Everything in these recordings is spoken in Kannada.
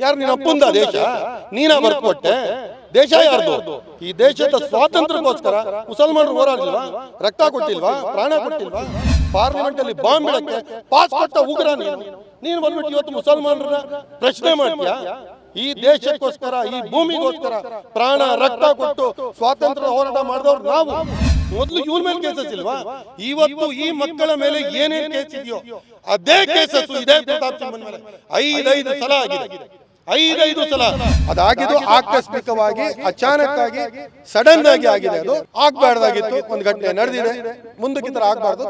ಯಾರು ನಿನ್ನ ಅಪ್ಪಂದ ದೇಶ? ನೀನ ಬರ್ಕೊಟ್ಟೆ? ದೇಶ ಯಾರ್ದು? ಈ ದೇಶದ ಸ್ವಾತಂತ್ರ್ಯಕ್ಕೋಸ್ಕರ ಮುಸಲ್ಮಾನರು ಹೋರಾಡಲಿಲ್ವಾ? ರಕ್ತ ಕೊಟ್ಟಿಲ್ವಾ? ಪ್ರಾಣ ಕೊಟ್ಟಿಲ್ವಾ? ಪಾರ್ಲಿಮೆಂಟ್ ಅಲ್ಲಿ ಬಾಂಬ್ ಬಿಡಕ್ಕೆ ಪಾಸ್ ಕೊಟ್ಟ ಉಗ್ರ ನೀನು. ನೀನು. ಬಂದ್ಬಿಟ್ಟು ಇವತ್ತು ಮುಸಲ್ಮಾನರನ್ನ ಪ್ರಶ್ನೆ ಮಾಡ್ತೀಯಾ? ಈ ದೇಶಕ್ಕೋಸ್ಕರ ಈ ಭೂಮಿಗೋಸ್ಕರ ಪ್ರಾಣ ರಕ್ತ ಕೊಟ್ಟು ಸ್ವಾತಂತ್ರ್ಯ ಹೋರಾಟ ಮಾಡಿದವ್ರು ನಾವು. ಮೊದಲು ಇವ್ರ ಮೇಲೆ ಕೇಸಸ್ ಇಲ್ವಾ? ಇವತ್ತು ಈ ಮಕ್ಕಳ ಮೇಲೆ ಏನೇನ್ ಕೇಸ್ ಇದೆಯೋ? ಅದೇ ಕೇಸಸ್ ಇದೇ ಪ್ರತಾಪ್ ಮೇಲೆ. ಐದೈದು ಸಲ ಆಗಿದೆ ಐದೈದು ಸಲ. ಅದಾಗಿದ್ದು ಆಕಸ್ಮಿಕವಾಗಿ ಅಚಾನಕ್ ಆಗಿ ಸಡನ್ ಆಗಿ ಆಗಿದೆ. ಅದು ಆಗ್ಬಾರ್ದಾಗಿತ್ತು. ಒಂದು ಘಟನೆ ನಡೆದಿದೆ. ಮುಂದಕ್ಕೆ ತರ ಆಗ್ಬಾರ್ದು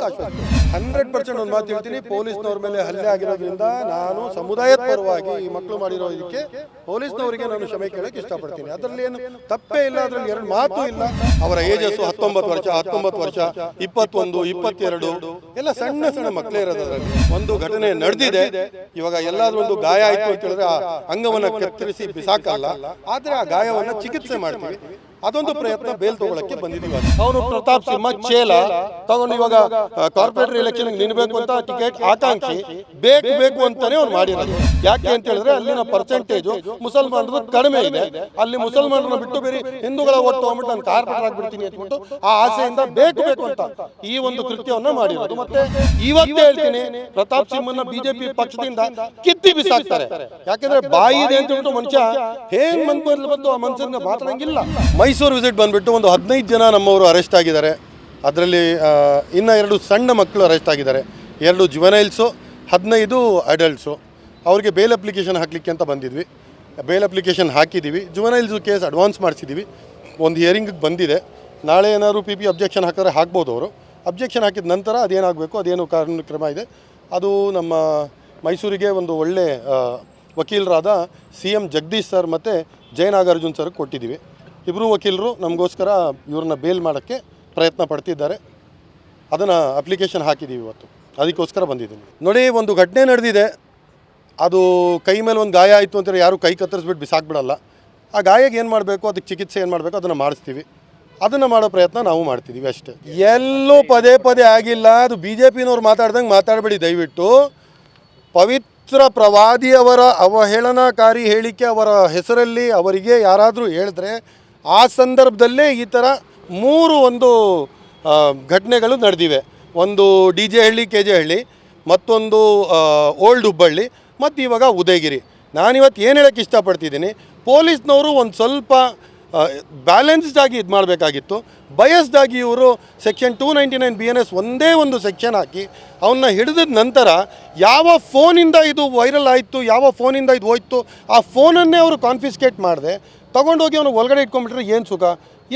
ಹಂಡ್ರೆಡ್ ಪರ್ಸೆಂಟ್ ಒಂದು ಮಾತು ಹೇಳ್ತೀನಿ. ಪೊಲೀಸ್ನವ್ರ ಮೇಲೆ ಹಲ್ಲೆ ಆಗಿರೋದ್ರಿಂದ ನಾನು ಸಮುದಾಯದ ಪರವಾಗಿ ಈ ಮಕ್ಕಳು ಮಾಡಿರೋ ಇದಕ್ಕೆ ಪೊಲೀಸ್ನವರಿಗೆ ನಾನು ಕ್ಷಮೆ ಕೇಳಕ್ಕೆ ಇಷ್ಟಪಡ್ತೀನಿ. ಅದರಲ್ಲಿ ಏನು ತಪ್ಪೇ ಇಲ್ಲ. ಅದರಲ್ಲಿ ಎರಡು ಮಾತು ಇಲ್ಲ. ಅವರ ಏಜಸ್ ಹತ್ತೊಂಬತ್ತು ವರ್ಷ ಹತ್ತೊಂಬತ್ತು ವರ್ಷ ಇಪ್ಪತ್ತೊಂದು ಇಪ್ಪತ್ತೆರಡು ಎಲ್ಲ ಸಣ್ಣ ಸಣ್ಣ ಮಕ್ಕಳೇ ಇರೋದ್ರಲ್ಲಿ ಒಂದು ಘಟನೆ ನಡೆದಿದೆ. ಇವಾಗ ಎಲ್ಲಾದ್ರೂ ಒಂದು ಗಾಯ ಆಯ್ತು ಅಂತ ಹೇಳಿದ್ರೆ ಆ ಅಂಗವನ್ನ ಕತ್ತರಿಸಿ ಬಿಸಾಕಲ್ಲ. ಆದರೆ ಆ ಗಾಯವನ್ನ ಚಿಕಿತ್ಸೆ ಮಾಡ್ತೀವಿ. ಅದೊಂದು ಪ್ರಯತ್ನ ಬೇಲ್ ತಗೊಳಕ್ಕೆ ಬಂದಿದ್ದೀವಿ ಅವನು ಪ್ರತಾಪ್ ಸಿಂಹ ಚೇಲ ತಗೊಂಡು ಇವಾಗ ಕಾರ್ಪೊರೇಟರ್ ಎಲೆಕ್ಷನ್ ನಿಲ್ಬೇಕು ಅಂತ ಟಿಕೆಟ್ ಆಕಾಂಕ್ಷಿ ಬೇಕು ಬೇಕು ಅಂತಾನೆ ಅವ್ನು ಮಾಡಿರೋದು. ಯಾಕೆ ಅಂತ ಹೇಳಿದ್ರೆ ಅಲ್ಲಿನ ಪರ್ಸೆಂಟೇಜು ಮುಸಲ್ಮಾನರು ಕಡಿಮೆ ಇದೆ. ಅಲ್ಲಿ ಮುಸಲ್ಮಾನರನ್ನ ಬಿಟ್ಟು ಬೇರೆ ಹಿಂದೂಗಳ ಓಟ್ ತಗೊಂಡ್ಬಿಟ್ಟು ನಾನು ಕಾರ್ಪೊರೇಟರ್ ಆಗ್ಬಿಡ್ತೀನಿ ಅಂದ್ಬಿಟ್ಟು ಆ ಆಸೆಯಿಂದ ಬೇಕು ಬೇಕು ಅಂತ ಈ ಒಂದು ಕೃತ್ಯವನ್ನ ಮಾಡಿರೋದು. ಮತ್ತೆ ಇವತ್ತೇ ಹೇಳ್ತೀನಿ ಪ್ರತಾಪ್ ಸಿಂಹನ ಬಿಜೆಪಿ ಪಕ್ಷದಿಂದ ಕಿತ್ತಿ ಬಿಸಾಕ್ತಾರೆ. ಯಾಕಂದ್ರೆ ಬಾಯಿ ಇದೆ ಅಂತ ಹೇಳ್ಬಿಟ್ಟು ಮನುಷ್ಯ ಹೇಗ್ ಮನ್ಪಲ್ಲಿ ಬಂದು ಆ ಮನುಷ್ಯನ ಮಾತಾಡಂಗಿಲ್ಲ. ಮೈಸೂರು ವಿಸಿಟ್ ಬಂದುಬಿಟ್ಟು ಒಂದು ಹದಿನೈದು ಜನ ನಮ್ಮವರು ಅರೆಸ್ಟ್ ಆಗಿದ್ದಾರೆ. ಅದರಲ್ಲಿ ಇನ್ನು ಎರಡು ಸಣ್ಣ ಮಕ್ಕಳು ಅರೆಸ್ಟ್ ಆಗಿದ್ದಾರೆ. ಎರಡು ಜುವೆನೈಲ್ಸು, ಹದಿನೈದು ಅಡಲ್ಟ್ಸು. ಅವ್ರಿಗೆ ಬೇಲ್ ಅಪ್ಲಿಕೇಶನ್ ಹಾಕಲಿಕ್ಕೆ ಅಂತ ಬಂದಿದ್ವಿ. ಬೇಲ್ ಅಪ್ಲಿಕೇಶನ್ ಹಾಕಿದ್ದೀವಿ. ಜುವೆನೈಲ್ಸು ಕೇಸ್ ಅಡ್ವಾನ್ಸ್ ಮಾಡಿಸಿದ್ದೀವಿ. ಒಂದು ಹಿಯರಿಂಗಿಗೆ ಬಂದಿದೆ. ನಾಳೆ ಏನಾದರೂ ಪಿ ಪಿ ಅಬ್ಜೆಕ್ಷನ್ ಹಾಕಿದ್ರೆ ಹಾಕ್ಬೋದು ಅವರು. ಅಬ್ಜೆಕ್ಷನ್ ಹಾಕಿದ ನಂತರ ಅದೇನಾಗಬೇಕು, ಅದೇನು ಕಾನೂನು ಕ್ರಮ ಇದೆ. ಅದು ನಮ್ಮ ಮೈಸೂರಿಗೆ ಒಂದು ಒಳ್ಳೆ ವಕೀಲರಾದ ಸಿ ಎಂ ಜಗದೀಶ್ ಸರ್ ಮತ್ತು ಜಯನಾಗಾರ್ಜುನ್ ಸರ್ ಕೊಟ್ಟಿದ್ದೀವಿ. ಇಬ್ಬರು ವಕೀಲರು ನಮಗೋಸ್ಕರ ಇವ್ರನ್ನ ಬೇಲ್ ಮಾಡೋಕ್ಕೆ ಪ್ರಯತ್ನ ಪಡ್ತಿದ್ದಾರೆ. ಅದನ್ನು ಅಪ್ಲಿಕೇಶನ್ ಹಾಕಿದ್ದೀವಿ ಇವತ್ತು. ಅದಕ್ಕೋಸ್ಕರ ಬಂದಿದ್ದೀನಿ. ನೋಡಿ, ಒಂದು ಘಟನೆ ನಡೆದಿದೆ. ಅದು ಕೈ ಮೇಲೆ ಒಂದು ಗಾಯ ಆಯಿತು ಅಂತೇಳಿ ಯಾರು ಕೈ ಕತ್ತರಿಸ್ಬಿಟ್ಟು ಬಿಸಾಕ್ಬಿಡಲ್ಲ. ಆ ಗಾಯಕ್ಕೆ ಏನು ಮಾಡಬೇಕು? ಅದಕ್ಕೆ ಚಿಕಿತ್ಸೆ ಏನು ಮಾಡಬೇಕು? ಅದನ್ನು ಮಾಡಿಸ್ತೀವಿ. ಅದನ್ನು ಮಾಡೋ ಪ್ರಯತ್ನ ನಾವು ಮಾಡ್ತಿದ್ದೀವಿ ಅಷ್ಟೇ. ಎಲ್ಲೂ ಪದೇ ಪದೇ ಆಗಿಲ್ಲ. ಅದು ಬಿ ಜೆ ಪಿನವ್ರು ಮಾತಾಡ್ದಂಗೆ ಮಾತಾಡಬೇಡಿ ದಯವಿಟ್ಟು. ಪವಿತ್ರ ಪ್ರವಾದಿಯವರ ಅವಹೇಳನಕಾರಿ ಹೇಳಿಕೆ ಅವರ ಹೆಸರಲ್ಲಿ ಅವರಿಗೆ ಯಾರಾದರೂ ಹೇಳಿದ್ರೆ ಆ ಸಂದರ್ಭದಲ್ಲೇ ಈ ಥರ ಮೂರು ಒಂದು ಘಟನೆಗಳು ನಡೆದಿವೆ. ಒಂದು D J Halli K J Halli, ಮತ್ತೊಂದು ಓಲ್ಡ್ ಹುಬ್ಬಳ್ಳಿ, ಮತ್ತು ಇವಾಗ ಉದಯಗಿರಿ. ನಾನಿವತ್ತು ಏನು ಹೇಳೋಕ್ಕೆ ಇಷ್ಟಪಡ್ತಿದ್ದೀನಿ, ಪೊಲೀಸ್ನವರು ಒಂದು ಸ್ವಲ್ಪ ಬ್ಯಾಲೆನ್ಸ್ಡ್ ಆಗಿ ಇದು ಮಾಡಬೇಕಾಗಿತ್ತು. ಬಯಸ್ಡಾಗಿ ಇವರು section two ninety nine B N S ಒಂದೇ ಒಂದು ಸೆಕ್ಷನ್ ಹಾಕಿ ಅವನ್ನ ಹಿಡಿದ ನಂತರ ಯಾವ ಫೋನಿಂದ ಇದು ವೈರಲ್ ಆಯಿತು, ಯಾವ ಫೋನಿಂದ ಇದು ಹೋಯ್ತು, ಆ ಫೋನನ್ನೇ ಅವರು ಕಾನ್ಫಿಸ್ಕೇಟ್ ಮಾಡಿದೆ. ತೊಗೊಂಡೋಗಿ ಅವನಿಗೆ ಒಳಗಡೆ ಇಟ್ಕೊಂಡ್ಬಿಟ್ರೆ ಏನು ಸುಖ?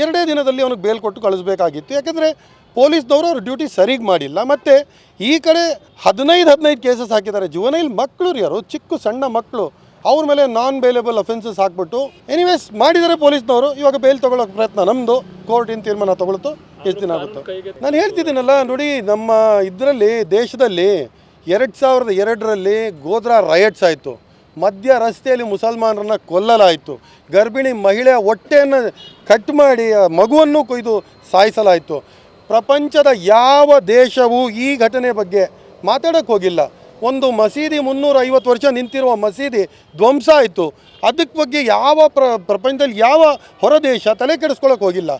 ಎರಡೇ ದಿನದಲ್ಲಿ ಅವನಿಗೆ ಬೇಲ್ ಕೊಟ್ಟು ಕಳಿಸ್ಬೇಕಾಗಿತ್ತು. ಯಾಕೆಂದರೆ ಪೊಲೀಸ್ನವರು ಅವ್ರ ಡ್ಯೂಟಿ ಸರಿಗೆ ಮಾಡಿಲ್ಲ. ಮತ್ತು ಈ ಕಡೆ ಹದಿನೈದು ಹದಿನೈದು ಕೇಸಸ್ ಹಾಕಿದ್ದಾರೆ. ಜುವನೈಲ್ ಮಕ್ಕಳು ಯಾರು? ಚಿಕ್ಕ, ಸಣ್ಣ ಮಕ್ಕಳು ಅವ್ರ ಮೇಲೆ ನಾನ್ ಬೇಲೇಬಲ್ ಅಫೆನ್ಸಸ್ ಹಾಕ್ಬಿಟ್ಟು. ಎನಿವೇಸ್ ಮಾಡಿದರೆ ಪೊಲೀಸ್ನವರು. ಇವಾಗ ಬೇಲ್ ತಗೊಳ್ಳೋಕೆ ಪ್ರಯತ್ನ ನಮ್ಮದು ಕೋರ್ಟಿನ ತೀರ್ಮಾನ ತೊಗೊಳ್ತು ಎಷ್ಟು ದಿನ ಆಗುತ್ತೆ? ನಾನು ಹೇಳ್ತಿದ್ದೀನಲ್ಲ, ನೋಡಿ ನಮ್ಮ ಇದರಲ್ಲಿ, ದೇಶದಲ್ಲಿ ಎರಡು ಸಾವಿರದ ಎರಡರಲ್ಲಿ ಗೋಧ್ರಾ ರಯಟ್ಸ್ ಆಯಿತು. ಮಧ್ಯ ರಸ್ತೆಯಲ್ಲಿ ಮುಸಲ್ಮಾನರನ್ನು ಕೊಲ್ಲಲಾಯಿತು. ಗರ್ಭಿಣಿ ಮಹಿಳೆಯ ಹೊಟ್ಟೆಯನ್ನು ಕಟ್ ಮಾಡಿ ಮಗುವನ್ನು ಕೊಯ್ದು ಸಾಯಿಸಲಾಯಿತು. ಪ್ರಪಂಚದ ಯಾವ ದೇಶವೂ ಈ ಘಟನೆ ಬಗ್ಗೆ ಮಾತಾಡೋಕ್ಕೆ ಹೋಗಿಲ್ಲ. ಒಂದು ಮಸೀದಿ ಮುನ್ನೂರ ಐವತ್ತು ವರ್ಷ ನಿಂತಿರುವ ಮಸೀದಿ ಧ್ವಂಸ ಆಯಿತು. ಅದಕ್ಕೆ ಬಗ್ಗೆ ಯಾವ ಪ್ರ, ಪ್ರಪಂಚದಲ್ಲಿ ಯಾವ ಹೊರ ದೇಶ ತಲೆ ಕೆಡಿಸ್ಕೊಳ್ಳೋಕೆ ಹೋಗಿಲ್ಲ.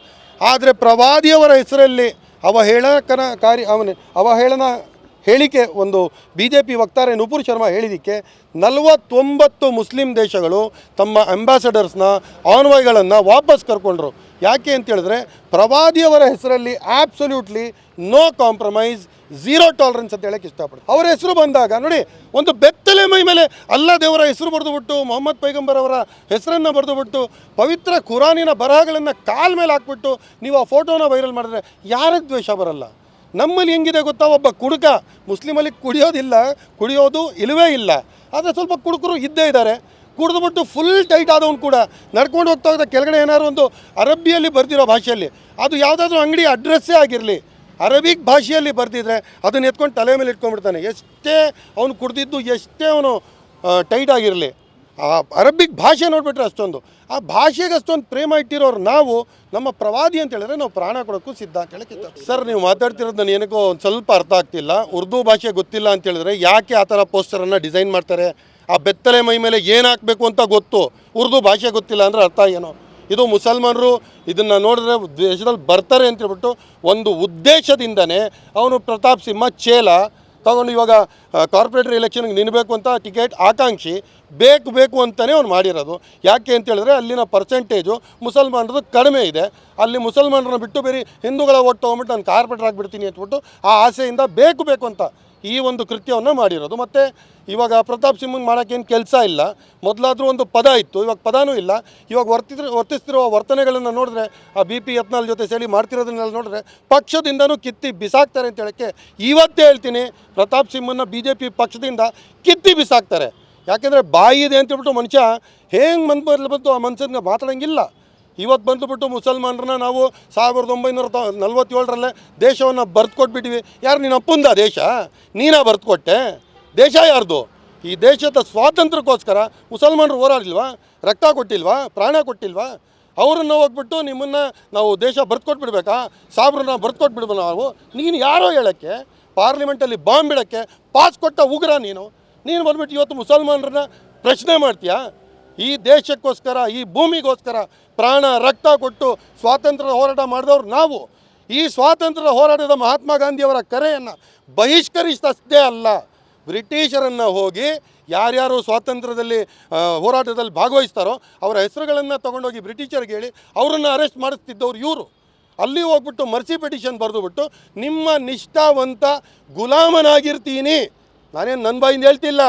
ಆದರೆ ಪ್ರವಾದಿಯವರ ಹೆಸರಲ್ಲಿ ಅವಹೇಳಕನ ಕಾರ್ಯ, ಅವನ ಅವಹೇಳನ ಹೇಳಿಕೆ ಒಂದು ಬಿ ಜೆ ಪಿ ವಕ್ತಾರೆ ನುಪುರ್ ಶರ್ಮಾ ಹೇಳಿದ್ದಕ್ಕೆ ನಲವತ್ತೊಂಬತ್ತು ಮುಸ್ಲಿಂ ದೇಶಗಳು ತಮ್ಮ ಅಂಬಾಸಡರ್ಸ್ನ ಆನ್ವಾಯ್ಗಳನ್ನು ವಾಪಸ್ ಕರ್ಕೊಂಡ್ರು. ಯಾಕೆ ಅಂತ ಹೇಳಿದ್ರೆ ಪ್ರವಾದಿಯವರ ಹೆಸರಲ್ಲಿ absolutely no compromise zero tolerance ಅಂತ ಹೇಳಕ್ಕೆ ಇಷ್ಟಪಡ್ತಾರೆ. ಅವರ ಹೆಸರು ಬಂದಾಗ ನೋಡಿ ಒಂದು ಬೆತ್ತಲೆ ಮೈ ಮೇಲೆ ಅಲ್ಲ ದೇವರ ಹೆಸರು ಬರೆದುಬಿಟ್ಟು ಮೊಹಮ್ಮದ್ ಪೈಗಂಬರ್ ಅವರ ಹೆಸರನ್ನು ಬರೆದುಬಿಟ್ಟು ಪವಿತ್ರ ಕುರಾನಿನ ಬರಹಗಳನ್ನು ಕಾಲ್ ಮೇಲೆ ಹಾಕ್ಬಿಟ್ಟು ನೀವು ಆ ಫೋಟೋನ ವೈರಲ್ ಮಾಡಿದ್ರೆ ಯಾರಿಗೆ ದ್ವೇಷ ಬರಲ್ಲ? ನಮ್ಮಲ್ಲಿ ಹೆಂಗಿದೆ ಗೊತ್ತಾ? ಒಬ್ಬ ಕುಡುಕ ಮುಸ್ಲಿಮಲ್ಲಿ ಕುಡಿಯೋದಿಲ್ಲ, ಕುಡಿಯೋದು ಇಲ್ಲವೇ ಇಲ್ಲ. ಆದರೆ ಸ್ವಲ್ಪ ಕುಡುಕರು ಇದ್ದೇ ಇದ್ದಾರೆ. ಕುಡಿದುಬಿಟ್ಟು ಫುಲ್ ಟೈಟ್ ಆದವನು ಕೂಡ ನಡ್ಕೊಂಡು ಹೋಗ್ತಾ ಹೋಗ್ತಾ ಕೆಳಗಡೆ ಏನಾದ್ರು ಒಂದು ಅರಬ್ಬಿಯಲ್ಲಿ ಬರೆದಿರೋ ಭಾಷೆಯಲ್ಲಿ, ಅದು ಯಾವುದಾದ್ರೂ ಅಂಗಡಿ ಅಡ್ರೆಸ್ಸೇ ಆಗಿರಲಿ, ಅರಬಿಕ್ ಭಾಷೆಯಲ್ಲಿ ಬರೆದಿದ್ರೆ ಅದನ್ನ ಎತ್ಕೊಂಡು ತಲೆ ಮೇಲೆ ಇಟ್ಕೊಂಡ್ಬಿಡ್ತಾನೆ. ಎಷ್ಟೇ ಅವನು ಕುಡಿದಿದ್ದು ಎಷ್ಟೇ ಅವನು ಟೈಟ್ ಆಗಿರಲಿ. ಆ ಅರಬಿಕ್ ಭಾಷೆ ನೋಡಿಬಿಟ್ರೆ ಅಷ್ಟೊಂದು. ಆ ಭಾಷೆಗೆ ಅಷ್ಟೊಂದು ಪ್ರೇಮ ಇಟ್ಟಿರೋರು ನಾವು, ನಮ್ಮ ಪ್ರವಾದಿ ಅಂತ ಹೇಳಿದ್ರೆ ನಾವು ಪ್ರಾಣ ಕೊಡೋಕ್ಕೂ ಸಿದ್ಧ ಅಂತ ಸರ್ ನೀವು ಮಾತಾಡ್ತಿರೋದು ನನಗೆ ಏನಕ್ಕೋ ಒಂದು ಸ್ವಲ್ಪ ಅರ್ಥ ಆಗ್ತಿಲ್ಲ. ಉರ್ದು ಭಾಷೆ ಗೊತ್ತಿಲ್ಲ ಅಂತ ಹೇಳಿದ್ರೆ ಯಾಕೆ ಆ ಥರ ಪೋಸ್ಟರನ್ನು ಡಿಸೈನ್ ಮಾಡ್ತಾರೆ? ಆ ಬೆತ್ತಲೆ ಮೈ ಮೇಲೆ ಏನು ಹಾಕಬೇಕು ಅಂತ ಗೊತ್ತು. ಉರ್ದು ಭಾಷೆ ಗೊತ್ತಿಲ್ಲ ಅಂದರೆ ಅರ್ಥ ಏನೋ? ಇದು ಮುಸಲ್ಮಾನರು ಇದನ್ನು ನೋಡಿದ್ರೆ ದೇಶದಲ್ಲಿ ಬರ್ತಾರೆ ಅಂತ ಹೇಳ್ಬಿಟ್ಟು ಒಂದು ಉದ್ದೇಶದಿಂದನೇ ಅವನು ಪ್ರತಾಪ್ ಸಿಂಹ ಚೇಲ ತಗೊಂಡು ಇವಾಗ ಕಾರ್ಪೊರೇಟರ್ ಎಲೆಕ್ಷನ್ಗೆ ನಿಲ್ಲಬೇಕು ಅಂತ ಟಿಕೆಟ್ ಆಕಾಂಕ್ಷಿ, ಬೇಕು ಬೇಕು ಅಂತಲೇ ಅವ್ನು ಮಾಡಿರೋದು. ಯಾಕೆ ಅಂತ ಹೇಳಿದ್ರೆ ಅಲ್ಲಿನ ಪರ್ಸೆಂಟೇಜು ಮುಸಲ್ಮಾನರದು ಕಡಿಮೆ ಇದೆ. ಅಲ್ಲಿ ಮುಸಲ್ಮಾನರನ್ನ ಬಿಟ್ಟು ಬೇರೆ ಹಿಂದೂಗಳ ಓಟ್ ತೊಗೊಂಬಿಟ್ಟು ನಾನು ಕಾರ್ಪೊರೇಟರ್ ಆಗಿಬಿಡ್ತೀನಿ ಅಂದ್ಬಿಟ್ಟು ಆ ಆಸೆಯಿಂದ ಬೇಕು ಬೇಕು ಅಂತ ಈ ಒಂದು ಕೃತ್ಯವನ್ನು ಮಾಡಿರೋದು. ಮತ್ತು ಇವಾಗ ಪ್ರತಾಪ್ ಸಿಂಹಂಗೆ ಮಾಡೋಕ್ಕೇನು ಕೆಲಸ ಇಲ್ಲ. ಮೊದಲಾದರೂ ಒಂದು ಪದ ಇತ್ತು. ಇವಾಗ ಪದನೂ ಇಲ್ಲ. ಇವಾಗ ವರ್ತಿ ವರ್ತಿಸ್ತಿರುವ ವರ್ತನೆಗಳನ್ನು ನೋಡಿದ್ರೆ, ಆ ಬಿ ಪಿ ಯತ್ನಾಲ್ ಜೊತೆ ಸೇರಿ ಮಾಡ್ತಿರೋದನ್ನೆಲ್ಲ ನೋಡಿದ್ರೆ ಪಕ್ಷದಿಂದನೂ ಕಿತ್ತಿ ಬಿಸಾಕ್ತಾರೆ ಅಂತ ಹೇಳೋಕ್ಕೆ ಇವತ್ತೇ ಹೇಳ್ತೀನಿ. ಪ್ರತಾಪ್ ಸಿಂಹನ ಬಿ ಜೆ ಪಿ ಪಕ್ಷದಿಂದ ಕಿತ್ತಿ ಬಿಸಾಕ್ತಾರೆ. ಯಾಕೆಂದರೆ ಬಾಯಿ ಇದೆ ಅಂತ ಹೇಳ್ಬಿಟ್ಟು ಮನುಷ್ಯ ಹೇಗೆ ಮನ್ ಬರ್ಲಿ ಬಂತು ಆ ಮನುಷ್ಯನ ಮಾತಾಡೋಂಗಿಲ್ಲ. ಇವತ್ತು ಬಂದುಬಿಟ್ಟು ಮುಸಲ್ಮಾನರನ್ನ ನಾವು ಸಾವಿರದ ಒಂಬೈನೂರ ತ ನಲ್ವತ್ತೇಳರಲ್ಲೇ ದೇಶವನ್ನು ಬರ್ದು ಕೊಟ್ಬಿಟ್ಟಿವಿ ಯಾರು ನಿನ್ನ ಅಪ್ಪಂದ ದೇಶ? ನೀನಾ ಬರ್ದು ಕೊಟ್ಟೆ ದೇಶ ಯಾರ್ದು? ಈ ದೇಶದ ಸ್ವಾತಂತ್ರ್ಯಕ್ಕೋಸ್ಕರ ಮುಸಲ್ಮಾನರು ಹೋರಾಡಲಿಲ್ವಾ ರಕ್ತ ಕೊಟ್ಟಿಲ್ವಾ? ಪ್ರಾಣ ಕೊಟ್ಟಿಲ್ವಾ? ಅವ್ರನ್ನ ಹೋಗ್ಬಿಟ್ಟು ನಿಮ್ಮನ್ನು ನಾವು ದೇಶ ಬರ್ದು ಕೊಟ್ಬಿಡ್ಬೇಕಾ ಸಾಬ್ರನ್ನ ಬರ್ದು ಕೊಟ್ಬಿಡ್ಬೇಕು ನಾವು. ನೀನು ಯಾರೋ ಹೇಳೋಕ್ಕೆ? ಪಾರ್ಲಿಮೆಂಟಲ್ಲಿ ಬಾಂಬ್ ಇಡೋಕ್ಕೆ, ಪಾಸ್ ಕೊಟ್ಟ ಉಗ್ರ ನೀನು. ನೀನು ಬಂದ್ಬಿಟ್ಟು ಇವತ್ತು ಮುಸಲ್ಮಾನರನ್ನ ಪ್ರಶ್ನೆ ಮಾಡ್ತೀಯಾ? ಈ ದೇಶಕ್ಕೋಸ್ಕರ, ಈ ಭೂಮಿಗೋಸ್ಕರ ಪ್ರಾಣ, ರಕ್ತ ಕೊಟ್ಟು ಸ್ವಾತಂತ್ರ್ಯದ ಹೋರಾಟ ಮಾಡಿದವರು ನಾವು. ಈ ಸ್ವಾತಂತ್ರ್ಯದ ಹೋರಾಟದ ಮಹಾತ್ಮ ಗಾಂಧಿಯವರ ಕರೆಯನ್ನು ಬಹಿಷ್ಕರಿಸಿದಷ್ಟೇ ಅಲ್ಲ. ಬ್ರಿಟಿಷರನ್ನು ಹೋಗಿ ಯಾರ್ಯಾರು ಸ್ವಾತಂತ್ರ್ಯದಲ್ಲಿ ಹೋರಾಟದಲ್ಲಿ ಭಾಗವಹಿಸ್ತಾರೋ ಅವರ ಹೆಸರುಗಳನ್ನು ತೊಗೊಂಡೋಗಿ ಬ್ರಿಟಿಷರಿಗೆ ಹೇಳಿ ಅವರನ್ನು ಅರೆಸ್ಟ್ ಮಾಡಿಸ್ತಿದ್ದವ್ರು ಇವರು. ಅಲ್ಲಿ ಹೋಗ್ಬಿಟ್ಟು ಮರ್ಸಿ ಪೆಟಿಷನ್ ಬರೆದುಬಿಟ್ಟು, ನಿಮ್ಮ ನಿಷ್ಠಾವಂತ ಗುಲಾಮನಾಗಿರ್ತೀನಿ. ನಾನೇನು ನನ್ನ ಬಾಯಿಂದ ಹೇಳ್ತಿಲ್ಲ.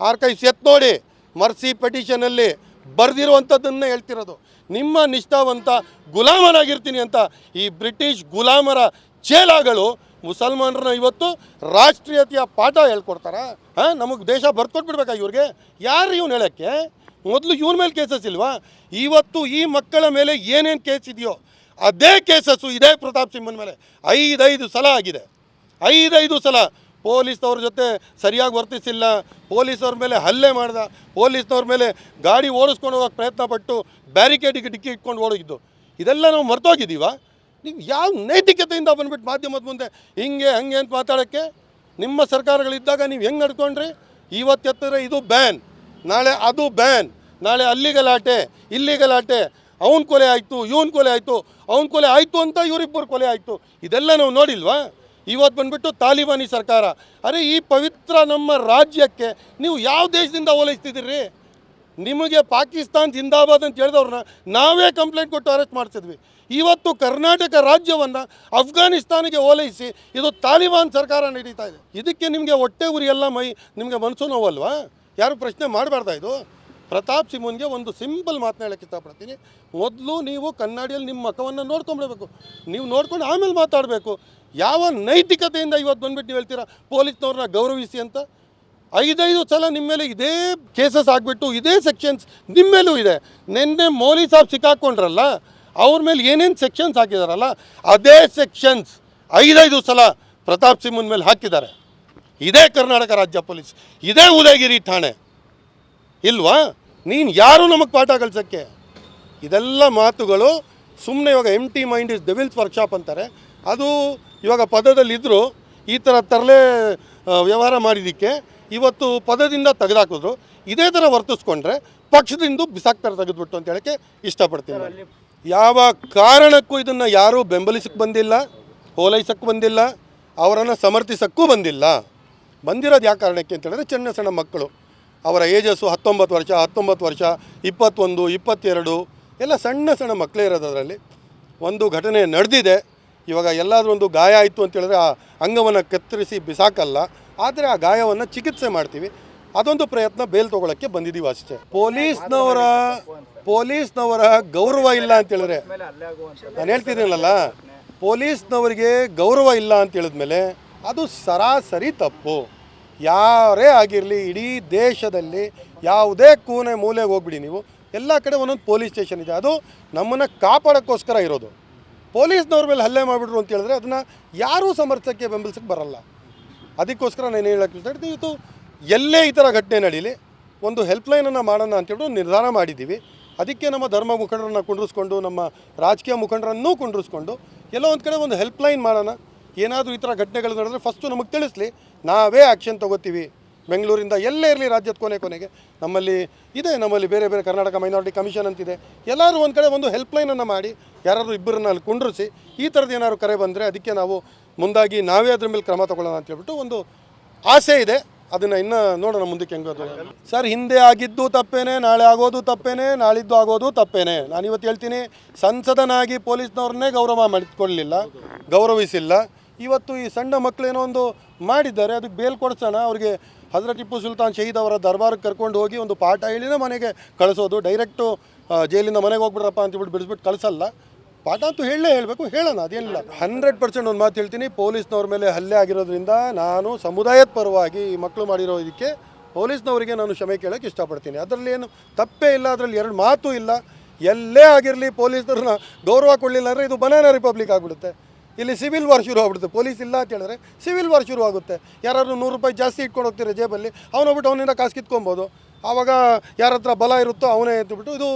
ಆರ್ಕೈವ್ಸ್ ಸೆತ್ ನೋಡಿ. ಮರ್ಸಿ ಪೆಟಿಷನಲ್ಲಿ ಬರೆದಿರುವಂಥದ್ದನ್ನು ಹೇಳ್ತಿರೋದು. ನಿಮ್ಮ ನಿಷ್ಠಾವಂತ ಗುಲಾಮನಾಗಿರ್ತೀನಿ ಅಂತ ಈ ಬ್ರಿಟಿಷ್ ಗುಲಾಮರ ಚೇಲಾಗಳು ಮುಸಲ್ಮಾನರನ್ನ ಇವತ್ತು ರಾಷ್ಟ್ರೀಯತೆಯ ಪಾಠ ಹೇಳ್ಕೊಡ್ತಾರ. ಹಾಂ, ನಮಗೆ ದೇಶ ಬರ್ಕೊಟ್ಬಿಡ್ಬೇಕಾ ಇವ್ರಿಗೆ? ಯಾರು ಇವ್ನು ಹೇಳೋಕ್ಕೆ? ಮೊದಲು ಇವ್ರ ಮೇಲೆ ಕೇಸಸ್ ಇಲ್ವಾ? ಇವತ್ತು ಈ ಮಕ್ಕಳ ಮೇಲೆ ಏನೇನು ಕೇಸ್ ಇದೆಯೋ ಅದೇ ಕೇಸಸ್ಸು ಇದೇ ಪ್ರತಾಪ್ ಸಿಂಹನ ಮೇಲೆ ಐದೈದು ಸಲ ಆಗಿದೆ. ಐದೈದು ಸಲ ಪೊಲೀಸ್ನವ್ರ ಜೊತೆ ಸರಿಯಾಗಿ ವರ್ತಿಸಿಲ್ಲ, ಪೊಲೀಸ್ನವ್ರ ಮೇಲೆ ಹಲ್ಲೆ ಮಾಡ್ದ, ಪೊಲೀಸ್ನವ್ರ ಮೇಲೆ ಗಾಡಿ ಓಡಿಸ್ಕೊಂಡು ಹೋಗೋಕೆ ಪ್ರಯತ್ನ ಪಟ್ಟು ಬ್ಯಾರಿಕೇಡಿಗೆ ಡಿಕ್ಕಿ ಇಟ್ಕೊಂಡು ಓಡೋಗಿದ್ದು. ಇದೆಲ್ಲ ನಾವು ಮರ್ತೋಗಿದ್ದೀವ? ನೀವು ಯಾವ ನೈತಿಕತೆಯಿಂದ ಬಂದ್ಬಿಟ್ಟು ಮಾಧ್ಯಮದ ಮುಂದೆ ಹಿಂಗೆ, ಹಂಗೆ ಅಂತ ಮಾತಾಡೋಕ್ಕೆ? ನಿಮ್ಮ ಸರ್ಕಾರಗಳಿದ್ದಾಗ ನೀವು ಹೆಂಗೆ ನಡ್ಕೊಂಡ್ರಿ? ಇವತ್ತು ಎತ್ತಿದ್ರೆ ಇದು ಬ್ಯಾನ್ ನಾಳೆ ಅದು ಬ್ಯಾನ್ ನಾಳೆ ಅಲ್ಲಿ ಗಲಾಟೆ ಇಲ್ಲಿ ಗಲಾಟೆ ಅವನ ಕೊಲೆ ಆಯಿತು, ಇವನ್ ಕೊಲೆ ಆಯಿತು, ಅವನ ಕೊಲೆ ಆಯಿತು ಅಂತ ಇವರಿಬ್ಬರು ಕೊಲೆ ಆಯಿತು. ಇದೆಲ್ಲ ನಾವು ನೋಡಿಲ್ವಾ? ಇವತ್ತು ಬಂದ್ಬಿಟ್ಟು ತಾಲಿಬಾನಿ ಸರ್ಕಾರ. ಅರೆ, ಈ ಪವಿತ್ರ ನಮ್ಮ ರಾಜ್ಯಕ್ಕೆ ನೀವು ಯಾವ ದೇಶದಿಂದ ಓಲೈಸ್ತಿದ್ದೀರಿ? ನಿಮಗೆ ಪಾಕಿಸ್ತಾನ್ ಜಿಂದಾಬಾದ್ ಅಂತ ಹೇಳಿದವ್ರನ್ನ ನಾವೇ ಕಂಪ್ಲೇಂಟ್ ಕೊಟ್ಟು ಅರೆಸ್ಟ್ ಮಾಡ್ತಿದ್ವಿ ಇವತ್ತು ಕರ್ನಾಟಕ ರಾಜ್ಯವನ್ನು ಅಫ್ಘಾನಿಸ್ತಾನಿಗೆ ಓಲೈಸಿ ಇದು ತಾಲಿಬಾನ್ ಸರ್ಕಾರ ನಡೀತಾ ಇದೆ. ಇದಕ್ಕೆ ನಿಮಗೆ ಹೊಟ್ಟೆ ಉರಿ ಎಲ್ಲ ಮೈ, ನಿಮಗೆ ಮನಸ್ಸು ನೋವಲ್ವಾ ಯಾರು ಪ್ರಶ್ನೆ ಮಾಡಬಾರ್ದಾ ಇದು? ಪ್ರತಾಪ್ ಸಿಂಹನ್ಗೆ ಒಂದು ಸಿಂಪಲ್ ಮಾತು ಹೇಳಕ್ಕೆ ಇಷ್ಟಪಡ್ತೀನಿ. ಮೊದಲು ನೀವು ಕನ್ನಡಿಯಲ್ಲಿ ನಿಮ್ಮ ಮಖವನ್ನು ನೋಡ್ಕೊಂಬಿಡಬೇಕು. ನೀವು ನೋಡ್ಕೊಂಡು ಆಮೇಲೆ ಮಾತಾಡಬೇಕು. ಯಾವ ನೈತಿಕತೆಯಿಂದ ಇವತ್ತು ಬಂದ್ಬಿಟ್ಟು ನೀವು ಹೇಳ್ತೀರಾ? ಪೊಲೀಸ್ನವ್ರನ್ನ ಗೌರವಿಸಿ ಅಂತ? ಐದೈದು ಸಲ ನಿಮ್ಮ ಮೇಲೆ ಇದೇ ಕೇಸಸ್ ಆಗಿಬಿಟ್ಟು ಇದೇ ಸೆಕ್ಷನ್ಸ್ ನಿಮ್ಮ ಮೇಲೂ ಇದೆ. ನಿನ್ನೆ ಮೌಲಿ ಸಾಬ್ ಸಿಕ್ಕಾಕೊಂಡ್ರಲ್ಲ, ಅವ್ರ ಮೇಲೆ ಏನೇನು ಸೆಕ್ಷನ್ಸ್ ಹಾಕಿದಾರಲ್ಲ, ಅದೇ ಸೆಕ್ಷನ್ಸ್ ಐದೈದು ಸಲ ಪ್ರತಾಪ್ ಸಿಂಹನ ಮೇಲೆ ಹಾಕಿದ್ದಾರೆ. ಇದೇ ಕರ್ನಾಟಕ ರಾಜ್ಯ ಪೊಲೀಸ್, ಇದೇ ಉದಯಗಿರಿ ಠಾಣೆ. ಇಲ್ವಾ? ನೀನು ಯಾರು ನಮಗೆ ಪಾಠ ಕಳ್ಸೋಕ್ಕೆ ಇದೆಲ್ಲ ಮಾತುಗಳು ಸುಮ್ಮನೆ ಇವಾಗ M T mind is devil's workshop ಅಂತಾರೆ. ಅದು ಇವಾಗ ಪದದಲ್ಲಿ ಇದ್ದರೂ ಈ ಥರ ತರಲೆ ವ್ಯವಹಾರ ಮಾಡಿದ್ದಕ್ಕೆ ಇವತ್ತು ಪದದಿಂದ ತೆಗೆದಾಕಿದ್ರು. ಇದೇ ಥರ ವರ್ತಿಸ್ಕೊಂಡ್ರೆ ಪಕ್ಷದಿಂದ ಬಿಸಾಕ್ತಾರೆ ತೆಗೆದುಬಿಟ್ಟು ಅಂತ ಹೇಳಕ್ಕೆ ಇಷ್ಟಪಡ್ತೀನಿ. ಯಾವ ಕಾರಣಕ್ಕೂ ಇದನ್ನು ಯಾರೂ ಬೆಂಬಲಿಸಕ್ಕೆ ಬಂದಿಲ್ಲ ಹೋಲೈಸಕ್ಕೆ ಬಂದಿಲ್ಲ ಅವರನ್ನು ಸಮರ್ಥಿಸಕ್ಕೂ ಬಂದಿಲ್ಲ. ಬಂದಿರೋದು ಯಾವ ಕಾರಣಕ್ಕೆ ಅಂತ ಹೇಳಿದ್ರೆ ಸಣ್ಣ ಸಣ್ಣ ಮಕ್ಕಳು. ಅವರ ಏಜಸ್ಸು ಹತ್ತೊಂಬತ್ತು ವರ್ಷ ಹತ್ತೊಂಬತ್ತು ವರ್ಷ ಇಪ್ಪತ್ತೊಂದು ಇಪ್ಪತ್ತೆರಡು ಎಲ್ಲ ಸಣ್ಣ ಸಣ್ಣ ಮಕ್ಕಳೇ ಇರೋದು ಅದರಲ್ಲಿ. ಒಂದು ಘಟನೆ ನಡೆದಿದೆ. ಇವಾಗ ಎಲ್ಲಾದರೂ ಒಂದು ಗಾಯ ಆಯಿತು ಅಂತ ಹೇಳಿದ್ರೆ ಆ ಅಂಗವನ್ನು ಕತ್ತರಿಸಿ ಬಿಸಾಕಲ್ಲ, ಆದರೆ ಆ ಗಾಯವನ್ನು ಚಿಕಿತ್ಸೆ ಮಾಡ್ತೀವಿ. ಅದೊಂದು ಪ್ರಯತ್ನ ಬೇಲ್ ತೊಗೊಳಕ್ಕೆ ಬಂದಿದ್ದೀವಿ ಅಷ್ಟೇ. ಪೊಲೀಸ್ನವರ ಪೊಲೀಸ್ನವರ ಗೌರವ ಇಲ್ಲ ಅಂತ ಹೇಳಿದ್ರೆ, ನಾನು ಹೇಳ್ತಿದ್ದೀನಲ್ಲ, ಪೊಲೀಸ್ನವರಿಗೆ ಗೌರವ ಇಲ್ಲ ಅಂತ ಹೇಳಿದ್ಮೇಲೆ ಅದು ಸರಾಸರಿ ತಪ್ಪು. ಯಾರೇ ಆಗಿರಲಿ, ಇಡೀ ದೇಶದಲ್ಲಿ ಯಾವುದೇ ಕೂನೆ ಮೂಲೆಗೆ ಹೋಗ್ಬಿಡಿ ನೀವು. ಎಲ್ಲ ಕಡೆ ಒಂದೊಂದು ಪೊಲೀಸ್ ಸ್ಟೇಷನ್ ಇದೆ. ಅದು ನಮ್ಮನ್ನು ಕಾಪಾಡೋಕ್ಕೋಸ್ಕರ ಇರೋದು. ಪೊಲೀಸ್ನವ್ರ ಮೇಲೆ ಹಲ್ಲೆ ಮಾಡಿಬಿಟ್ರು ಅಂತ ಹೇಳಿದ್ರೆ ಅದನ್ನು ಯಾರೂ ಸಮರ್ಥಕ್ಕೆ ಬೆಂಬಲಿಸಕ್ಕೆ ಬರಲ್ಲ. ಅದಕ್ಕೋಸ್ಕರ ನಾನು ಹೇಳಕ್ಕೆ ಇಷ್ಟಪಡ್ತೀನಿ ಇವತ್ತು ಎಲ್ಲೇ ಈ ಥರ ಘಟನೆ ನಡೀಲಿ, ಒಂದು ಹೆಲ್ಪ್ಲೈನನ್ನು ಮಾಡೋಣ ಅಂತೇಳಿ ನಿರ್ಧಾರ ಮಾಡಿದ್ದೀವಿ ಅದಕ್ಕೆ ನಮ್ಮ ಧರ್ಮ ಮುಖಂಡರನ್ನು ಕುಂಡ್ರಿಸ್ಕೊಂಡು, ನಮ್ಮ ರಾಜಕೀಯ ಮುಖಂಡರನ್ನೂ ಕುಂಡ್ರಿಸ್ಕೊಂಡು, ಎಲ್ಲೋ ಒಂದು ಕಡೆ ಒಂದು ಹೆಲ್ಪ್ಲೈನ್ ಮಾಡೋಣ, ಏನಾದರೂ ಈ ಥರ ಘಟನೆಗಳು ನಡೆದ್ರೆ ಫಸ್ಟು ನಮಗೆ ತಿಳಿಸ್ಲಿ, ನಾವೇ ಆ್ಯಕ್ಷನ್ ತೊಗೋತೀವಿ. ಬೆಂಗಳೂರಿಂದ ಎಲ್ಲೇ ಇರಲಿ ರಾಜ್ಯದ ಕೊನೆ ಕೊನೆಗೆ ನಮ್ಮಲ್ಲಿ ಇದೆ, ನಮ್ಮಲ್ಲಿ ಬೇರೆ ಬೇರೆ ಕರ್ನಾಟಕ ಮೈನಾರಿಟಿ ಕಮಿಷನ್ ಅಂತಿದೆ. ಎಲ್ಲರೂ ಒಂದು ಕಡೆ ಒಂದು ಹೆಲ್ಪ್ಲೈನನ್ನು ಮಾಡಿ, ಯಾರಾದರೂ ಇಬ್ಬರನ್ನ ಅಲ್ಲಿ ಕುಂಡ್ರಿಸಿ, ಈ ಥರದ್ದು ಏನಾದ್ರು ಕರೆ ಬಂದರೆ ಅದಕ್ಕೆ ನಾವು ಮುಂದಾಗಿ ನಾವೇ ಅದ್ರ ಮೇಲೆ ಕ್ರಮ ತಗೊಳ್ಳೋಣ ಅಂತ ಹೇಳ್ಬಿಟ್ಟು ಒಂದು ಆಸೆ ಇದೆ. ಅದನ್ನು ಇನ್ನು ನೋಡೋಣ ಮುಂದಕ್ಕೆ ಹೆಂಗೋದು ಸರ್, ಹಿಂದೆ ಆಗಿದ್ದು ತಪ್ಪೇನೆ, ನಾಳೆ ಆಗೋದು ತಪ್ಪೇನೆ, ನಾಳಿದ್ದು ಆಗೋದು ತಪ್ಪೇನೆ. ನಾನು ಇವತ್ತು ಹೇಳ್ತೀನಿ, ಸಂಸದನಾಗಿ ಪೊಲೀಸ್ನವ್ರನ್ನೇ ಗೌರವ ಮಾಡಿಕೊಳ್ಳಲಿಲ್ಲ ಗೌರವಿಸಿಲ್ಲ. ಇವತ್ತು ಈ ಸಣ್ಣ ಮಕ್ಕಳೇನೋ ಒಂದು ಮಾಡಿದ್ದಾರೆ, ಅದಕ್ಕೆ ಬೇಲ್ ಕೊಡ್ಸೋಣ. ಅವ್ರಿಗೆ ಹಜರತ್ ಟಿಪ್ಪು ಸುಲ್ತಾನ್ ಶಹೀದ್ ಅವರ ದರ್ಬಾರ್ಗೆ ಕರ್ಕೊಂಡು ಹೋಗಿ ಒಂದು ಪಾಠ ಹೇಳಿನ ಮನೆಗೆ ಕಳಿಸೋದು. ಡೈರೆಕ್ಟು ಜೈಲಿಂದ ಮನೆಗೆ ಹೋಗ್ಬಿಡ್ರಪ್ಪ ಅಂತೇಳ್ಬಿಟ್ಟು ಬಿಡಿಸ್ಬಿಟ್ಟು ಕಳಿಸಲ್ಲ. ಪಾಠ ಅಂತೂ ಹೇಳಲೇ ಹೇಳಬೇಕು, ಹೇಳೋಣ, ಅದೇನಿಲ್ಲ. ಹಂಡ್ರೆಡ್ ಪರ್ಸೆಂಟ್ ಒಂದು ಮಾತು ಹೇಳ್ತೀನಿ, ಪೊಲೀಸ್ನವ್ರ ಮೇಲೆ ಹಲ್ಲೆ ಆಗಿರೋದ್ರಿಂದ ನಾನು ಸಮುದಾಯದ ಪರವಾಗಿ ಈ ಮಕ್ಕಳು ಮಾಡಿರೋ ಇದಕ್ಕೆ ಪೊಲೀಸ್ನವರಿಗೆ ನಾನು ಕ್ಷಮೆ ಕೇಳೋಕ್ಕೆ ಇಷ್ಟಪಡ್ತೀನಿ. ಅದರಲ್ಲಿ ಏನು ತಪ್ಪೇ ಇಲ್ಲ, ಅದರಲ್ಲಿ ಎರಡು ಮಾತು ಇಲ್ಲ. ಎಲ್ಲೇ ಆಗಿರಲಿ ಪೊಲೀಸ್ನವ್ರನ್ನ ಗೌರವ ಕೊಡಲಿಲ್ಲ ಅಂದರೆ ಇದು ಬನಾನಾ ರಿಪಬ್ಲಿಕ್ ಆಗಿಬಿಡುತ್ತೆ. ಇಲ್ಲಿ ಸಿವಿಲ್ ವಾರ್ ಶುರು ಆಗ್ಬಿಡುತ್ತೆ. ಪೊಲೀಸ್ ಇಲ್ಲ ಅಂತ ಹೇಳಿದ್ರೆ ಸಿವಿಲ್ ವಾರ್ ಶುರು ಆಗುತ್ತೆ. ಯಾರಾದ್ರು ನೂರು ರೂಪಾಯಿ ಜಾಸ್ತಿ ಇಟ್ಕೊಂಡು ಹೋಗ್ತಾರೆ ಜೇಬಲ್ಲಿ ಅವನೊಬ್ಬಿಟ್ಟು ಅವನಿಂದ ಕಾಸು ಕಿತ್ಕೊಬೋದು. ಆವಾಗ ಯಾರ ಹತ್ರ ಬಲ ಇರುತ್ತೋ ಅವನೇ ಎತ್ತಿಬಿಟ್ಟು ಇದು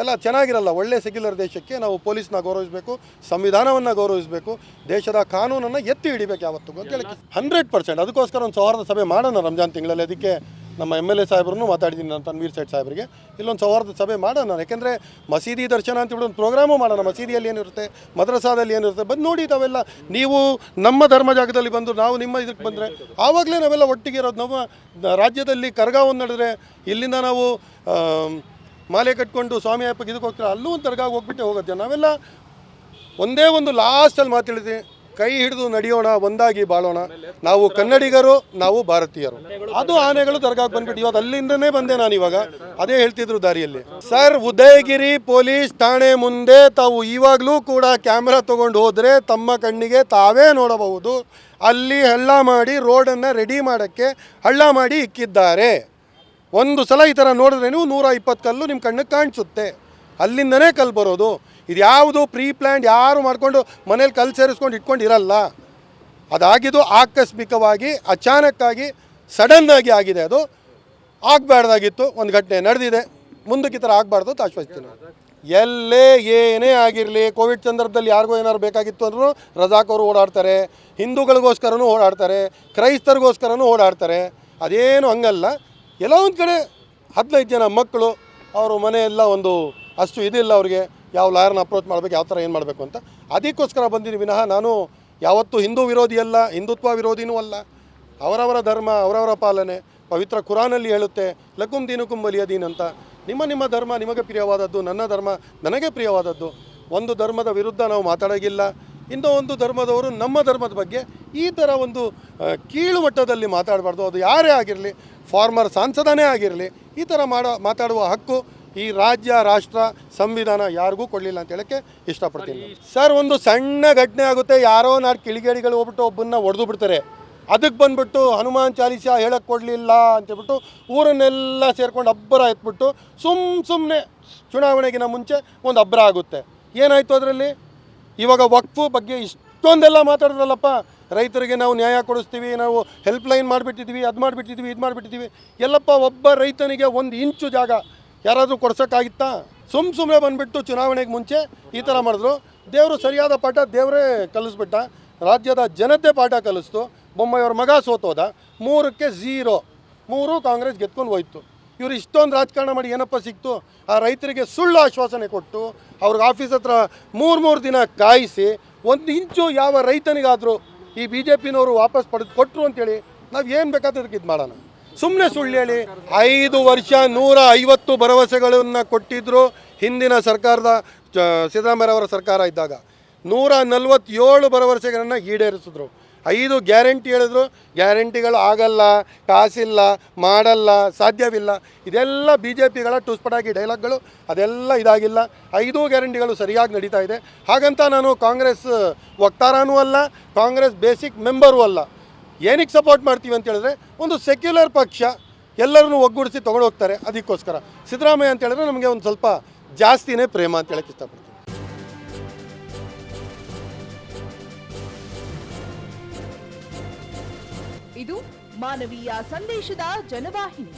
ಎಲ್ಲ ಚೆನ್ನಾಗಿರಲ್ಲ. ಒಳ್ಳೆ ಸೆಕ್ಯುಲರ್ ದೇಶಕ್ಕೆ ನಾವು ಪೊಲೀಸ್ನ ಗೌರವಿಸಬೇಕು, ಸಂವಿಧಾನವನ್ನು ಗೌರವಿಸಬೇಕು, ದೇಶದ ಕಾನೂನನ್ನು ಎತ್ತಿ ಹಿಡಿಬೇಕು ಯಾವತ್ತು ಅಂತ ಹೇಳಿ ಹಂಡ್ರೆಡ್ ಪರ್ಸೆಂಟ್ ಅದಕ್ಕೋಸ್ಕರ ಒಂದು ಸೌಹಾರ್ದ ಸಭೆ ಮಾಡೋಣ ರಂಜಾನ್ ತಿಂಗಳಲ್ಲಿ. ಅದಕ್ಕೆ ನಮ್ಮ ಎಂ ಎಲ್ ಎ ಸಾಹೇಬ್ರನ್ನು ಮಾತಾಡಿದ್ದೀನಿ ನಾನು ತನ್ವೀರ್ ಸೇಠ್ ಸಾಹೇಬರಿಗೆ. ಇಲ್ಲೊಂದು ಸೌಹಾರ್ದ ಸಭೆ ಮಾಡೋಣ. ಯಾಕೆಂದರೆ ಮಸೀದಿ ದರ್ಶನ ಅಂತ ಹೇಳಿ ಒಂದು ಪ್ರೋಗ್ರಾಮು ಮಾಡೋಣ. ಮಸೀದಿಯಲ್ಲಿ ಏನಿರುತ್ತೆ, ಮದ್ರಸಾದಲ್ಲಿ ಏನಿರುತ್ತೆ, ಬಂದು ನೋಡಿ ತಾವೆಲ್ಲ. ನೀವು ನಮ್ಮ ಧರ್ಮ ಜಾಗದಲ್ಲಿ ಬಂದು ನಾವು ನಿಮ್ಮ ಇದಕ್ಕೆ ಬಂದರೆ ಆವಾಗಲೇ ನಾವೆಲ್ಲ ಒಟ್ಟಿಗೆ ಇರೋದು. ನಮ್ಮ ರಾಜ್ಯದಲ್ಲಿ ಕರ್ಗಾವನ್ನು ನಡೆದ್ರೆ ಇಲ್ಲಿಂದ ನಾವು ಮಾಲೆ ಕಟ್ಕೊಂಡು ಸ್ವಾಮಿ ಅಪ್ಪಗೆ ಇದಕ್ಕೆ ಹೋಗ್ತಾರೆ? ಅಲ್ಲೂ ಒಂದು ದರ್ಗಾಗೆ ಹೋಗ್ಬಿಟ್ಟೆ ಹೋಗುತ್ತೆ. ನಾವೆಲ್ಲ ಒಂದೇ ಒಂದು ಲಾಸ್ಟಲ್ಲಿ ಮಾತಾಡಿದ್ವಿ. ಕೈ ಹಿಡಿದು ನಡೆಯೋಣ, ಒಂದಾಗಿ ಬಾಳೋಣ. ನಾವು ಕನ್ನಡಿಗರು, ನಾವು ಭಾರತೀಯರು. ಅದು ಆನೆಗಳು ದರ್ಗಾಗೆ ಬಂದ್ಬಿಟ್ಟು ಇವತ್ತು ಅಲ್ಲಿಂದನೇ ಬಂದೆ ನಾನು ಇವಾಗ. ಅದೇ ಹೇಳ್ತಿದ್ರು ದಾರಿಯಲ್ಲಿ. ಸರ್, ಉದಯಗಿರಿ ಪೊಲೀಸ್ ಠಾಣೆ ಮುಂದೆ ತಾವು ಇವಾಗಲೂ ಕೂಡ ಕ್ಯಾಮ್ರಾ ತಗೊಂಡು ಹೋದರೆ ತಮ್ಮ ಕಣ್ಣಿಗೆ ತಾವೇ ನೋಡಬಹುದು. ಅಲ್ಲಿ ಹಳ್ಳ ಮಾಡಿ ರೋಡನ್ನು ರೆಡಿ ಮಾಡೋಕ್ಕೆ ಹಳ್ಳ ಮಾಡಿ ಇಕ್ಕಿದ್ದಾರೆ. ಒಂದು ಸಲ ಈ ಥರ ನೋಡಿದ್ರೆ ನೀವು ನೂರ ಇಪ್ಪತ್ತು ಕಲ್ಲು ನಿಮ್ಮ ಕಣ್ಣಿಗೆ ಕಾಣಿಸುತ್ತೆ. ಅಲ್ಲಿಂದನೇ ಕಲ್ಲು ಬರೋದು. ಇದು ಯಾವುದು ಪ್ರೀ ಪ್ಲ್ಯಾಂಡ್ ಯಾರು ಮಾಡಿಕೊಂಡು ಮನೇಲಿ ಕಲ್ಲು ಸೇರಿಸ್ಕೊಂಡು ಇಟ್ಕೊಂಡು ಇರಲ್ಲ. ಅದಾಗಿದ್ದು ಆಕಸ್ಮಿಕವಾಗಿ, ಅಚಾನಕ್ಕಾಗಿ ಸಡನ್ನಾಗಿ ಆಗಿದೆ ಅದು. ಆಗಬಾರ್ದಾಗಿತ್ತು, ಒಂದು ಘಟನೆ ನಡೆದಿದೆ. ಮುಂದಕ್ಕೆ ಈ ಥರ ಆಗಬಾರ್ದು ಅಂತ ಎಲ್ಲೇ ಏನೇ ಆಗಿರಲಿ, ಕೋವಿಡ್ ಸಂದರ್ಭದಲ್ಲಿ ಯಾರಿಗೂ ಏನಾದ್ರು ಬೇಕಾಗಿತ್ತು ಅಂದ್ರೂ ರಜಾಕವರು ಓಡಾಡ್ತಾರೆ, ಹಿಂದೂಗಳಿಗೋಸ್ಕರನೂ ಓಡಾಡ್ತಾರೆ, ಕ್ರೈಸ್ತರಿಗೋಸ್ಕರನೂ ಓಡಾಡ್ತಾರೆ. ಅದೇನು ಹಂಗಲ್ಲ. ಎಲ್ಲ ಒಂದು ಕಡೆ ಹದಿನೈದು ಜನ ಮಕ್ಕಳು, ಅವರು ಮನೆಯೆಲ್ಲ ಒಂದು ಅಷ್ಟು ಇದಿಲ್ಲ ಅವ್ರಿಗೆ. ಯಾವ ಲಾಯರ್ನ ಅಪ್ರೋಚ್ ಮಾಡಬೇಕು, ಯಾವ ಥರ ಏನು ಮಾಡಬೇಕು ಅಂತ. ಅದಕ್ಕೋಸ್ಕರ ಬಂದಿದ್ದೀನಿ. ವಿನಃ ನಾನು ಯಾವತ್ತೂ ಹಿಂದೂ ವಿರೋಧಿ ಅಲ್ಲ, ಹಿಂದುತ್ವ ವಿರೋಧಿನೂ ಅಲ್ಲ. ಅವರವರ ಧರ್ಮ, ಅವರವರ ಪಾಲನೆ, ಪವಿತ್ರ ಕುರಾನಲ್ಲಿ ಹೇಳುತ್ತೆ, ಲಕುಂ ದೀನುಕುಂ ಬಲಿಯದೀನ್ ಅಂತ. ನಿಮ್ಮ ನಿಮ್ಮ ಧರ್ಮ ನಿಮಗೆ ಪ್ರಿಯವಾದದ್ದು, ನನ್ನ ಧರ್ಮ ನನಗೆ ಪ್ರಿಯವಾದದ್ದು. ಒಂದು ಧರ್ಮದ ವಿರುದ್ಧ ನಾವು ಮಾತಾಡೋಗಿಲ್ಲ ಇನ್ನೂ ಒಂದು ಧರ್ಮದವರು ನಮ್ಮ ಧರ್ಮದ ಬಗ್ಗೆ ಈ ಥರ ಒಂದು ಕೀಳು ಮಟ್ಟದಲ್ಲಿ ಮಾತಾಡಬಾರ್ದು. ಅದು ಯಾರೇ ಆಗಿರಲಿ ಫಾರ್ಮರ್ ಸಾಂಸದನೇ ಆಗಿರಲಿ, ಈ ಥರ ಮಾಡೋ, ಮಾತಾಡುವ ಹಕ್ಕು ಈ ರಾಜ್ಯ, ರಾಷ್ಟ್ರ ಸಂವಿಧಾನ ಯಾರಿಗೂ ಕೊಡಲಿಲ್ಲ ಅಂತ ಹೇಳಕ್ಕೆ ಇಷ್ಟಪಡ್ತೀನಿ. ಸರ್, ಒಂದು ಸಣ್ಣ ಘಟನೆ ಆಗುತ್ತೆ. ಯಾರೋ ನಾಲ್ಕು ಕಿಳಿಗೇಡಿಗಳು ಹೋಗ್ಬಿಟ್ಟು ಒಬ್ಬನ್ನ ಹೊಡೆದು ಬಿಡ್ತಾರೆ. ಅದಕ್ಕೆ ಬಂದ್ಬಿಟ್ಟು ಹನುಮಾನ್ ಚಾಲೀಸ ಹೇಳಕ್ಕೆ ಕೊಡಲಿಲ್ಲ ಅಂತೇಳ್ಬಿಟ್ಟು ಊರನ್ನೆಲ್ಲ ಸೇರ್ಕೊಂಡು ಅಬ್ಬರ ಎತ್ಬಿಟ್ಟು ಸುಮ್ ಸುಮ್ಮನೆ ಚುನಾವಣೆಗಿನ ಮುಂಚೆ ಒಂದು ಅಬ್ಬರ ಆಗುತ್ತೆ. ಏನಾಯಿತು ಅದರಲ್ಲಿ? ಇವಾಗ ವಕ್ಫು ಬಗ್ಗೆ ಇಷ್ಟೊಂದೆಲ್ಲ ಮಾತಾಡಿದ್ರಲ್ಲಪ್ಪ. ರೈತರಿಗೆ ನಾವು ನ್ಯಾಯ ಕೊಡಿಸ್ತೀವಿ, ನಾವು ಹೆಲ್ಪ್ ಲೈನ್ ಮಾಡಿಬಿಟ್ಟಿದ್ವಿ, ಅದು ಮಾಡಿಬಿಟ್ಟಿದ್ದೀವಿ ಇದು ಮಾಡಿಬಿಟ್ಟಿದ್ವಿ. ಎಲ್ಲಪ್ಪ ಒಬ್ಬ ರೈತನಿಗೆ ಒಂದು ಇಂಚು ಜಾಗ ಯಾರಾದರೂ ಕೊಡ್ಸೋಕ್ಕಾಗಿತ್ತಾ? ಸುಮ್ ಸುಮ್ಮನೆ ಬಂದುಬಿಟ್ಟು ಚುನಾವಣೆಗೆ ಮುಂಚೆ ಈ ಥರ ಮಾಡಿದ್ರು. ದೇವರು ಸರಿಯಾದ ಪಾಠ ದೇವರೇ ಕಲಿಸ್ಬಿಟ್ಟ. ರಾಜ್ಯದ ಜನತೆ ಪಾಠ ಕಲಿಸ್ತು. ಬೊಮ್ಮಾಯಿಯವ್ರ ಮಗ ಸೋತೋದ. ಮೂರಕ್ಕೆ ಝೀರೋ ಮೂರು ಕಾಂಗ್ರೆಸ್ ಗೆದ್ಕೊಂಡು ಹೋಯ್ತು. ಇವರು ಇಷ್ಟೊಂದು ರಾಜಕಾರಣ ಮಾಡಿ ಏನಪ್ಪ ಸಿಕ್ತು? ಆ ರೈತರಿಗೆ ಸುಳ್ಳು ಆಶ್ವಾಸನೆ ಕೊಟ್ಟು ಅವ್ರಿಗೆ ಆಫೀಸ್ ಹತ್ರ ಮೂರು ಮೂರು ದಿನ ಕಾಯಿಸಿ ಒಂದು ಇಂಚು ಯಾವ ರೈತನಿಗಾದರೂ ಈ ಬಿ ಜೆ ಪಿನವರು ವಾಪಸ್ ಪಡೆದು ಕೊಟ್ಟರು ಅಂತೇಳಿ ನಾವು ಏನು ಬೇಕಾದ್ರೆ ಇದು ಮಾಡೋಣ. ಸುಮ್ಮನೆ ಸುಳ್ಳು ಹೇಳಿ. ಐದು ವರ್ಷ ನೂರ ಐವತ್ತು ಭರವಸೆಗಳನ್ನು ಕೊಟ್ಟಿದ್ದರು ಹಿಂದಿನ ಸರ್ಕಾರದ ಸಿದ್ದರಾಮಯ್ಯ ಅವರ ಸರ್ಕಾರ ಇದ್ದಾಗ. ನೂರ ನಲವತ್ತೇಳು ಭರವಸೆಗಳನ್ನು ಈಡೇರಿಸಿದ್ರು. ಐದು ಗ್ಯಾರಂಟಿ ಹೇಳಿದ್ರು. ಗ್ಯಾರಂಟಿಗಳು ಆಗಲ್ಲ, ಕಾಸಿಲ್ಲ, ಮಾಡಲ್ಲ, ಸಾಧ್ಯವಿಲ್ಲ. ಇದೆಲ್ಲ ಬಿ ಜೆ ಪಿಗಳ ಟೂಸ್ಪಟಾಗಿ ಡೈಲಾಗ್ಗಳು. ಅದೆಲ್ಲ ಇದಾಗಿಲ್ಲ. ಐದು ಗ್ಯಾರಂಟಿಗಳು ಸರಿಯಾಗಿ ನಡೀತಾ ಇದೆ. ಹಾಗಂತ ನಾನು ಕಾಂಗ್ರೆಸ್ ವಕ್ತಾರನೂ ಅಲ್ಲ, ಕಾಂಗ್ರೆಸ್ ಬೇಸಿಕ್ ಮೆಂಬರೂ ಅಲ್ಲ. ಏನಕ್ಕೆ ಸಪೋರ್ಟ್ ಮಾಡ್ತೀವಿ ಅಂತ ಹೇಳಿದ್ರೆ ಒಂದು ಸೆಕ್ಯುಲರ್ ಪಕ್ಷ ಎಲ್ಲರನ್ನು ಒಗ್ಗೂಡಿಸಿ ತೊಗೊಂಡು ಹೋಗ್ತಾರೆ ಅದಕ್ಕೋಸ್ಕರ. ಸಿದ್ದರಾಮಯ್ಯ ಅಂತ ಹೇಳಿದ್ರೆ ನಮಗೆ ಒಂದು ಸ್ವಲ್ಪ ಜಾಸ್ತಿನೇ ಪ್ರೇಮ ಅಂತ ಹೇಳಕ್ಕೆ ಇಷ್ಟಪಡ್ತೀನಿ. ಇದು ಮಾನವೀಯ ಸಂದೇಶದ ಜನವಾಹಿನಿ.